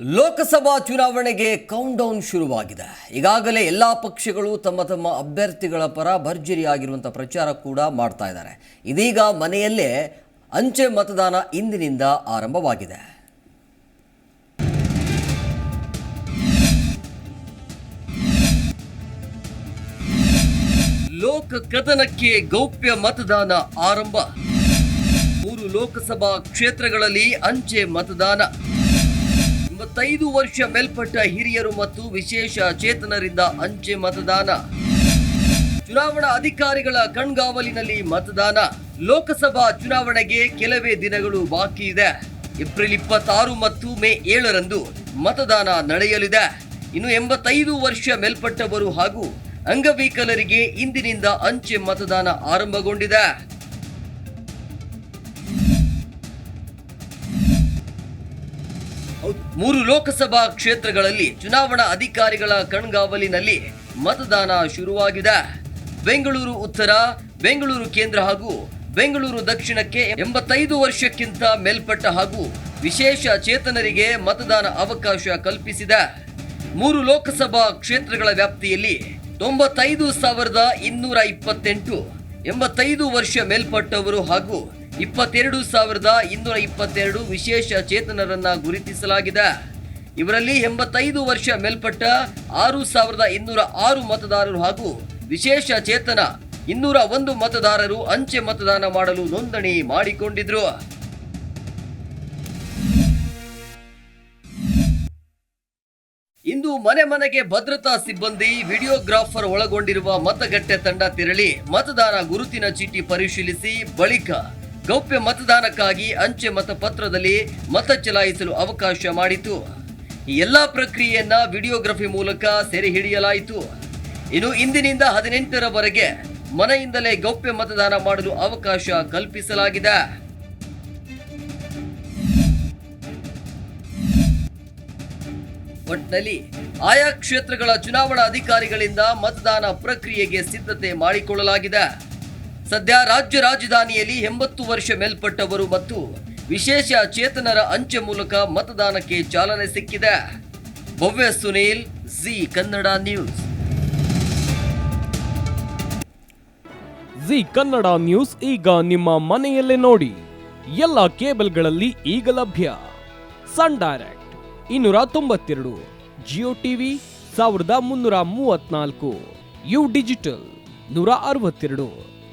ಲೋಕಸಭಾ ಚುನಾವಣೆಗೆ count down ಶುರುವಾಗಿದೆ. ಈಗಾಗಲೇ ಎಲ್ಲ ಪಕ್ಷಗಳು ತಮ್ಮ ತಮ್ಮ ಅಭ್ಯರ್ಥಿಗಳ ಪರ ಭರ್ಜರಿಯಾಗಿರುವಂಥ ಪ್ರಚಾರ ಕೂಡ ಮಾಡ್ತಾ ಇದ್ದಾರೆ. ಇದೀಗ ಮನೆಯಲ್ಲೇ ಅಂಚೆ ಮತದಾನ ಇಂದಿನಿಂದ ಆರಂಭವಾಗಿದೆ. ಲೋಕ ಕದನಕ್ಕೆ ಗೌಪ್ಯ ಮತದಾನ ಆರಂಭ. ಮೂರು ಲೋಕಸಭಾ ಕ್ಷೇತ್ರಗಳಲ್ಲಿ ಅಂಚೆ ಮತದಾನ. ಎಂಬತ್ತೈದು ವರ್ಷ ಮೇಲ್ಪಟ್ಟ ಹಿರಿಯರು ಮತ್ತು ವಿಶೇಷ ಚೇತನರಿಂದ ಅಂಚೆ ಮತದಾನ. ಚುನಾವಣಾ ಅಧಿಕಾರಿಗಳ ಕಣ್ಗಾವಲಿನಲ್ಲಿ ಮತದಾನ. ಲೋಕಸಭಾ ಚುನಾವಣೆಗೆ ಕೆಲವೇ ದಿನಗಳು ಬಾಕಿ ಇದೆ. ಏಪ್ರಿಲ್ ಇಪ್ಪತ್ತಾರು ಮತ್ತು ಮೇ ಏಳರಂದು ಮತದಾನ ನಡೆಯಲಿದೆ. ಇನ್ನು ಎಂಬತ್ತೈದು ವರ್ಷ ಮೇಲ್ಪಟ್ಟವರು ಹಾಗೂ ಅಂಗವಿಕಲರಿಗೆ ಇಂದಿನಿಂದ ಅಂಚೆ ಮತದಾನ ಆರಂಭಗೊಂಡಿದೆ. ಮೂರು ಲೋಕಸಭಾ ಕ್ಷೇತ್ರಗಳಲ್ಲಿ ಚುನಾವಣಾ ಅಧಿಕಾರಿಗಳ ಕಣ್ಗಾವಲಿನಲ್ಲಿ ಮತದಾನ ಶುರುವಾಗಿದೆ. ಬೆಂಗಳೂರು ಉತ್ತರ, ಬೆಂಗಳೂರು ಕೇಂದ್ರ ಹಾಗೂ ಬೆಂಗಳೂರು ದಕ್ಷಿಣಕ್ಕೆ ಎಂಬತ್ತೈದು ವರ್ಷಕ್ಕಿಂತ ಮೇಲ್ಪಟ್ಟ ಹಾಗೂ ವಿಶೇಷ ಚೇತನರಿಗೆ ಮತದಾನ ಅವಕಾಶ ಕಲ್ಪಿಸಿದೆ. ಮೂರು ಲೋಕಸಭಾ ಕ್ಷೇತ್ರಗಳ ವ್ಯಾಪ್ತಿಯಲ್ಲಿ ತೊಂಬತ್ತೈದು ಸಾವಿರದ ಇನ್ನೂರ ಇಪ್ಪತ್ತೆಂಟು, ಎಂಬತ್ತೈದು ವರ್ಷ ಮೇಲ್ಪಟ್ಟವರು ಹಾಗೂ ಇಪ್ಪತ್ತೆರಡು ಸಾವಿರದ ಇನ್ನೂರ ಇಪ್ಪತ್ತೆರಡು ವಿಶೇಷ ಚೇತನರನ್ನ ಗುರುತಿಸಲಾಗಿದೆ. ಇವರಲ್ಲಿ ಎಂಬತ್ತೈದು ವರ್ಷ ಮೇಲ್ಪಟ್ಟ ಆರು ಸಾವಿರದ ಇನ್ನೂರ ಆರು ಮತದಾರರು ಹಾಗೂ ವಿಶೇಷ ಚೇತನ ಇನ್ನೂರ ಒಂದು ಮತದಾರರು ಅಂಚೆ ಮತದಾನ ಮಾಡಲು ನೋಂದಣಿ ಮಾಡಿಕೊಂಡಿದ್ರು. ಇಂದು ಮನೆ ಮನೆಗೆ ಭದ್ರತಾ ಸಿಬ್ಬಂದಿ, ವಿಡಿಯೋಗ್ರಾಫರ್ ಒಳಗೊಂಡಿರುವ ಮತಗಟ್ಟೆ ತಂಡ ತೆರಳಿ ಮತದಾನ ಗುರುತಿನ ಚೀಟಿ ಪರಿಶೀಲಿಸಿ ಬಳಿಕ ಗೌಪ್ಯ ಮತದಾನಕ್ಕಾಗಿ ಅಂಚೆ ಮತಪತ್ರದಲ್ಲಿ ಮತ ಚಲಾಯಿಸಲು ಅವಕಾಶ ಮಾಡಿತು. ಈ ಎಲ್ಲಾ ಪ್ರಕ್ರಿಯೆಯನ್ನ ವಿಡಿಯೋಗ್ರಫಿ ಮೂಲಕ ಸೆರೆ ಹಿಡಿಯಲಾಯಿತು. ಇನ್ನು ಇಂದಿನಿಂದ ಹದಿನೆಂಟರವರೆಗೆ ಮನೆಯಿಂದಲೇ ಗೌಪ್ಯ ಮತದಾನ ಮಾಡಲು ಅವಕಾಶ ಕಲ್ಪಿಸಲಾಗಿದೆ. ಒಟ್ನಲ್ಲಿ ಆಯಾ ಕ್ಷೇತ್ರಗಳ ಚುನಾವಣಾ ಅಧಿಕಾರಿಗಳಿಂದ ಮತದಾನ ಪ್ರಕ್ರಿಯೆಗೆ ಸಿದ್ಧತೆ ಮಾಡಿಕೊಳ್ಳಲಾಗಿದೆ. ಸದ್ಯ ರಾಜ್ಯ ರಾಜಧಾನಿಯಲ್ಲಿ ಎಂಬತ್ತು ವರ್ಷ ಮೇಲ್ಪಟ್ಟವರು ಮತ್ತು ವಿಶೇಷ ಚೇತನರ ಅಂಚೆ ಮೂಲಕ ಮತದಾನಕ್ಕೆ ಚಾಲನೆ ಸಿಕ್ಕಿದೆ. Bhavya Sunil, G Kannada news. G Kannada news ಈಗ ನಿಮ್ಮ ಮನೆಯಲ್ಲೇ ನೋಡಿ. ಎಲ್ಲ ಕೇಬಲ್ಗಳಲ್ಲಿ ಈಗ ಲಭ್ಯ. ಸನ್ ಡೈರೆಕ್ಟ್ ಇನ್ನೂರ ತೊಂಬತ್ತೆರಡು, ಜಿಯೋ ಟಿವಿ ಸಾವಿರದ ಮುನ್ನೂರ ಮೂವತ್ನಾಲ್ಕು ಯು ಡಿಜಿಟಲ್ ನೂರ ಅರವತ್ತೆರಡು.